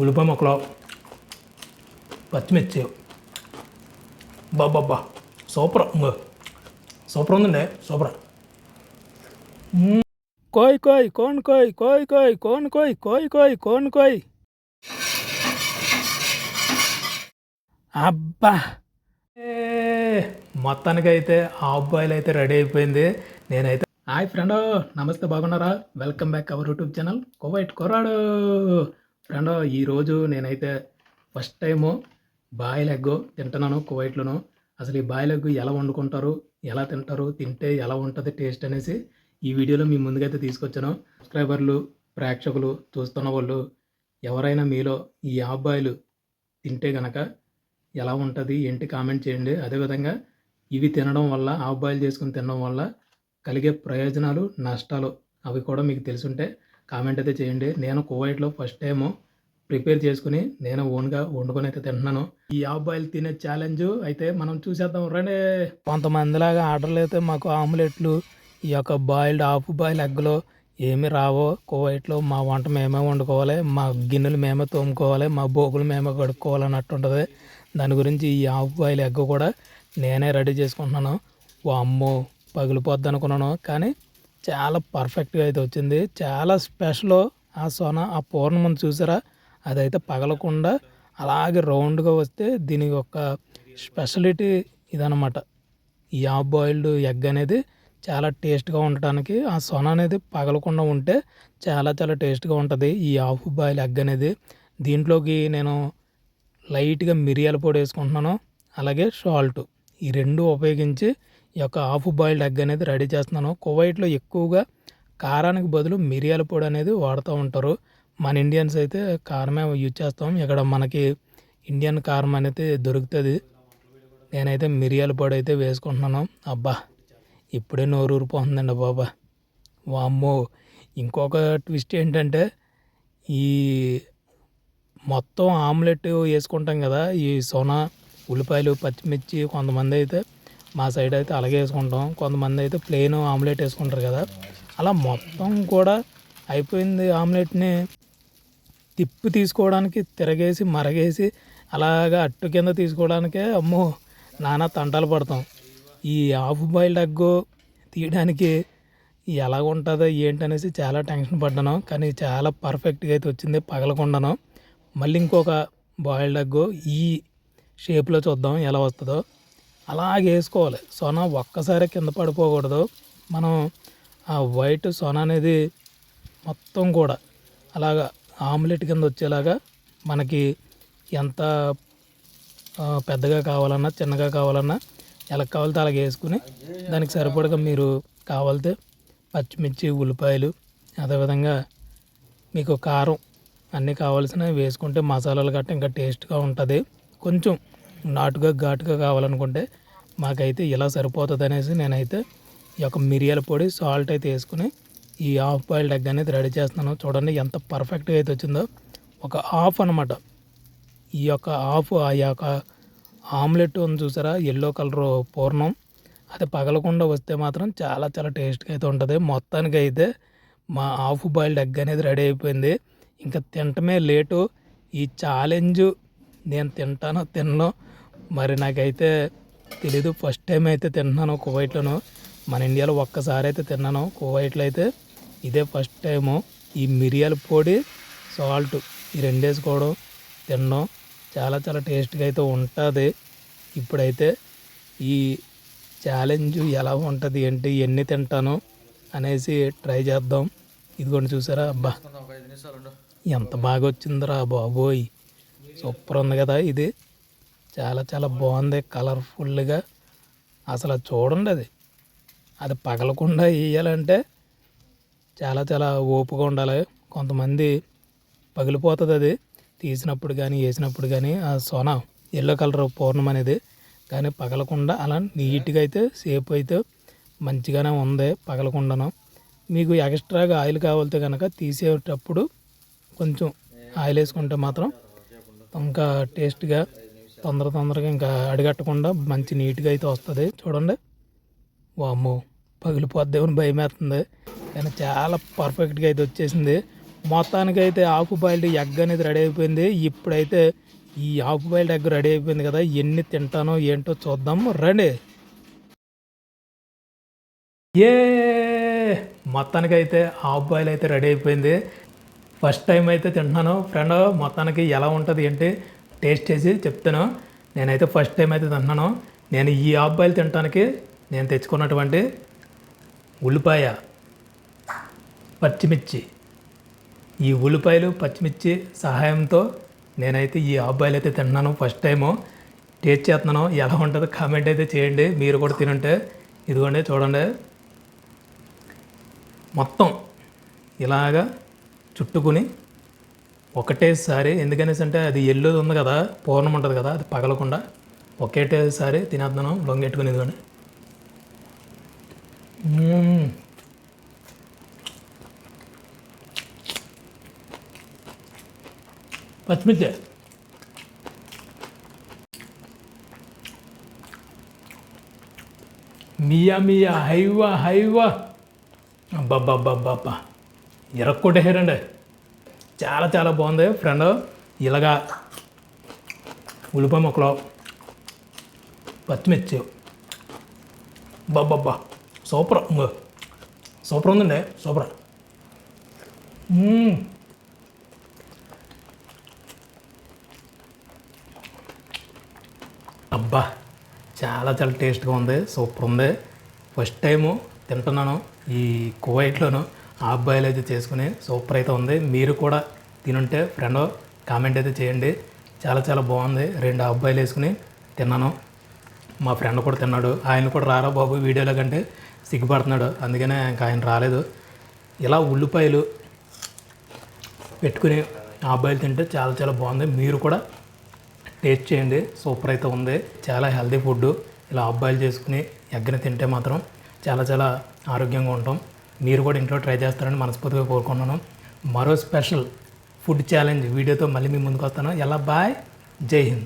ఉల్లిపాయ ముక్కలు పచ్చిమిర్చి. బాబ్బా సూపర్. సూపర్ ఉందండి సూపర్. కోయ్ కోయ్ కోన్ కోయ్ కోయ్ కోయ్ కోన్ కోయ్ కోయ్ కోయ్ కోన్ కోయ్. అబ్బా. ఏ, మొత్తానికైతే ఆ అబ్బాయిలు అయితే రెడీ అయిపోయింది. నేనైతే హాయ్ ఫ్రెండ్ నమస్తే బాగున్నారా? Welcome back our YouTube channel Kuwait కొరాడు. రెండో ఈరోజు నేనైతే ఫస్ట్ టైము బాయిల్ ఎగ్ తింటున్నాను కువైట్లోను. అసలు ఈ బాయిల్ ఎలా వండుకుంటారు ఎలా తింటారు తింటే ఎలా ఉంటుంది టేస్ట్ అనేసి ఈ వీడియోలో మీ ముందుకైతే తీసుకొచ్చాను. సబ్స్క్రైబర్లు ప్రేక్షకులు చూస్తున్న వాళ్ళు ఎవరైనా మీలో ఈ అబ్బాయిలు తింటే గనక ఎలా ఉంటుంది ఏంటి కామెంట్ చేయండి. అదేవిధంగా ఇవి తినడం వల్ల ఆ బాయిల్ చేసుకుని తినడం వల్ల కలిగే ప్రయోజనాలు నష్టాలు అవి కూడా మీకు తెలుసుంటే కామెంట్ అయితే చేయండి. నేను కువైట్లో ఫస్ట్ టైం ప్రిపేర్ చేసుకుని నేను ఓన్గా వండుకొని అయితే తింటున్నాను. ఈ అబ్బాయిలు బాయిల్ తినే ఛాలెంజ్ అయితే మనం చూసేద్దాం. రండి. కొంతమందిలాగా ఆర్డర్లు అయితే మాకు ఆమ్లెట్లు ఈ యొక్క బాయిల్డ్ హాఫ్ బాయిల్ ఎగ్లో ఏమి రావో. కువైట్లో మా వంట మేమే వండుకోవాలి. మా గిన్నెలు మేమే తోముకోవాలి. మా బోగులు మేమే కడుక్కోవాలి అన్నట్టు ఉంటుంది దాని గురించి ఈ హాఫ్ బాయిల్ ఎగ్ కూడా నేనే రెడీ చేసుకుంటున్నాను. అమ్మో పగిలిపోద్ది అనుకున్నాను. కానీ చాలా పర్ఫెక్ట్గా అయితే వచ్చింది. చాలా స్పెషల్ ఆ సొన ఆ పూర్ణమని చూసారా? అదైతే పగలకుండా అలాగే రౌండ్గా వస్తే దీని యొక్క స్పెషాలిటీ ఇదనమాట ఈ హాఫ్ బాయిల్డ్ ఎగ్ అనేది చాలా టేస్ట్గా ఉండటానికి ఆ సొన అనేది పగలకుండా ఉంటే చాలా చాలా టేస్ట్గా ఉంటుంది ఈ హాఫ్ బాయిల్ ఎగ్ అనేది. దీంట్లోకి నేను లైట్గా మిరియాల పొడి వేసుకుంటున్నాను. అలాగే సాల్ట్ ఈ రెండు ఉపయోగించి ఈ యొక్క హాఫ్ బాయిల్డ్ ఎగ్ అనేది రెడీ చేస్తున్నాను. కువైట్లో ఎక్కువగా కారానికి బదులు మిరియాల పొడి అనేది వాడుతూ ఉంటారు. మన ఇండియన్స్ అయితే కారమే యూజ్ చేస్తాం. ఇక్కడ మనకి ఇండియన్ కారం అనేది దొరుకుతుంది. నేనైతే మిరియాల పొడి అయితే వేసుకుంటున్నాను. అబ్బా ఇప్పుడే నోరు ఊరిపోతుందండి బాబా. వామ్మో ఇంకొక ట్విస్ట్ ఏంటంటే ఈ మొత్తం ఆమ్లెట్ వేసుకుంటాం కదా ఈ సోనా ఉల్లిపాయలు పచ్చిమిర్చి కొంతమంది అయితే మా సైడ్ అయితే అలాగే వేసుకుంటాం. కొంతమంది అయితే ప్లెయిన్ ఆమ్లెట్ వేసుకుంటారు కదా. అలా మొత్తం కూడా అయిపోయింది ఆమ్లెట్ని. తిప్పి తీసుకోవడానికి తిరగేసి మరగేసి అలాగా అట్టు కింద తీసుకోవడానికే అమ్మో నానా తంటాలు పడతాం. ఈ హాఫ్ బాయిల్డ్ ఎగ్ తీయడానికి ఎలా ఉంటుందో ఏంటనేసి చాలా టెన్షన్ పడ్డాను. కానీ చాలా పర్ఫెక్ట్గా అయితే వచ్చింది పగలకుండాను. మళ్ళీ ఇంకొక బాయిల్డ్ ఎగ్ ఈ షేప్లో చూద్దాం ఎలా వస్తుందో. అలాగే వేసుకోవాలి. సొన ఒక్కసారి కింద పడిపోకూడదు. మనం ఆ వైట్ సొన అనేది మొత్తం కూడా అలాగా ఆమ్లెట్ కింద వచ్చేలాగా మనకి ఎంత పెద్దగా కావాలన్నా చిన్నగా కావాలన్నా ఎలా కావాలితే అలాగే వేసుకుని దానికి సరిపడగా మీరు కావాలితే పచ్చిమిర్చి ఉల్లిపాయలు అదేవిధంగా మీకు కారం అన్నీ కావాల్సినవి వేసుకుంటే మసాలాలు గట్ట ఇంకా టేస్ట్గా ఉంటుంది. కొంచెం నాటుగా ఘాటుగా కావాలనుకుంటే మాకైతే ఇలా సరిపోతుంది అనేసి నేనైతే ఈ యొక్క మిరియాల పొడి సాల్ట్ అయితే వేసుకుని ఈ హాఫ్ బాయిల్డ్ ఎగ్ అనేది రెడీ చేస్తున్నాను. చూడండి ఎంత పర్ఫెక్ట్గా అయితే వచ్చిందో. ఒక హాఫ్ అనమాట ఈ యొక్క హాఫ్ ఆ యొక్క ఆమ్లెట్ ఉంది చూసారా? ఎల్లో కలర్ పూర్ణం. అది పగలకుండా వస్తే మాత్రం చాలా చాలా టేస్ట్గా అయితే ఉంటుంది. మొత్తానికి అయితే మా హాఫ్ బాయిల్డ్ ఎగ్ అనేది రెడీ అయిపోయింది. ఇంకా తినటమే లేటు. ఈ ఛాలెంజ్ నేను తింటానో తినను మరి నాకైతే తెలీదు. ఫస్ట్ టైం అయితే తింటున్నాను కువైట్లోను. మన ఇండియాలో ఒక్కసారి అయితే తిన్నాను. కువైట్లో అయితే ఇదే ఫస్ట్ టైము ఈ మిరియాల పొడి సాల్ట్ ఈ రెండు వేసుకోవడం తినడం చాలా చాలా టేస్ట్గా అయితే ఉంటుంది. ఇప్పుడైతే ఈ ఛాలెంజ్ ఎలా ఉంటుంది ఏంటి ఎన్ని తింటాను అనేసి ట్రై చేద్దాం. ఇదిగోండి చూసారా? అబ్బా ఎంత బాగా వచ్చిందిరా బాబోయ్. సూపర్ ఉంది కదా ఇది. చాలా చాలా బాగుంది. కలర్ఫుల్గా. అసలు చూడండి అది. అది పగలకుండా వేయాలంటే చాలా చాలా ఓపుగా ఉండాలి. కొంతమంది పగిలిపోతుంది అది. తీసినప్పుడు కానీ వేసినప్పుడు కానీ ఆ సొన ఎల్లో కలర్ పూర్ణం అనేది. కానీ పగలకుండా అలా నీట్గా అయితే సేపు అయితే మంచిగానే ఉంది పగలకుండాను. మీకు ఎక్స్ట్రాగా ఆయిల్ కావాలితే కనుక తీసేటప్పుడు కొంచెం ఆయిల్ వేసుకుంటే మాత్రం ఇంకా టేస్ట్గా తొందర తొందరగా ఇంకా అడిగట్టకుండా మంచి నీట్గా అయితే వస్తుంది. చూడండి. వామ్మో పగిలిపోద్దేమని భయం వేస్తుంది కానీ చాలా పర్ఫెక్ట్గా అయితే వచ్చేసింది. మొత్తానికైతే ఆకు బాయిల్డ్ ఎగ్ అనేది రెడీ అయిపోయింది. ఇప్పుడైతే ఈ ఆకు బాయిల్డ్ ఎగ్ రెడీ అయిపోయింది కదా ఎన్ని తింటానో ఏంటో చూద్దాం. రండి. ఏ మొత్తానికైతే హాఫ్ బాయిల్ అయితే రెడీ అయిపోయింది. ఫస్ట్ టైం అయితే తింటున్నాను. ఫ్రెండ్ మొత్తానికి ఎలా ఉంటుంది ఏంటి? టేస్ట్ చేసి చెప్తాను నేనైతే ఫస్ట్ టైం అయితే తింటున్నాను. నేను ఈ ఆబ్బాయిలు తినటానికి తినడానికి నేను తెచ్చుకున్నటువంటి ఉల్లిపాయ పచ్చిమిర్చి. ఈ ఉల్లిపాయలు పచ్చిమిర్చి సహాయంతో నేనైతే ఈ అబ్బాయిలు అయితే తింటున్నాను ఫస్ట్ టైము. టేస్ట్ చేస్తున్నాను. ఎలా ఉంటుందో కామెంట్ అయితే చేయండి. మీరు కూడా తినుంటే ఇదిగోండి చూడండి. మొత్తం ఇలాగా చుట్టుకుని ఒకటేసారి ఎందుకనేసి అంటే అది ఎల్లు ఉంది కదా పూర్ణం ఉంటుంది కదా అది పగలకుండా. ఒకటేసారి తినేద్దాను లొంగెట్టుకుని కానీ పచ్చిమిర్చి. మియా మియా హైవా హైవా. అబ్బబ్బబ్బబ్బబ్బా. ఇరక్కొట్టేసారండి చాలా చాలా బాగుంది ఫ్రెండ్. ఇలాగా ఉల్లిపాయ ముక్కలు పచ్చిమిర్చి. బాబ్బా సూపర్. సూపర్ ఉందండి సూపర్. అబ్బా చాలా చాలా టేస్ట్గా ఉంది సూపర్ ఉంది. ఫస్ట్ టైము తింటున్నాను ఈ కువైట్లోను. ఆ అబ్బాయిలు అయితే చేసుకుని సూపర్ అయితే ఉంది. మీరు కూడా తినుంటే ఫ్రెండ్ కామెంట్ అయితే చేయండి. చాలా చాలా బాగుంది. రెండు అబ్బాయిలు వేసుకుని తిన్నాను. మా ఫ్రెండ్ కూడా తిన్నాడు. ఆయన కూడా రారా బాబు వీడియోలో కంటే సిగ్గుపడుతున్నాడు. అందుకనే ఇంకా ఆయన రాలేదు. ఇలా ఉల్లిపాయలు పెట్టుకుని అబ్బాయిలు తింటే చాలా చాలా బాగుంది. మీరు కూడా టేస్ట్ చేయండి. సూపర్ అయితే ఉంది. చాలా హెల్తీ ఫుడ్ ఇలా అబ్బాయిలు చేసుకుని ఎగ్గన తింటే మాత్రం చాలా చాలా ఆరోగ్యంగా ఉంటాం. మీరు కూడా ఇంట్లో ట్రై చేస్తారని మనస్ఫూర్తిగా కోరుకుంటున్నాను. మరో స్పెషల్ ఫుడ్ ఛాలెంజ్ వీడియోతో మళ్ళీ మీ ముందుకు వస్తాను. ఎలా? బాయ్. జై హింద్.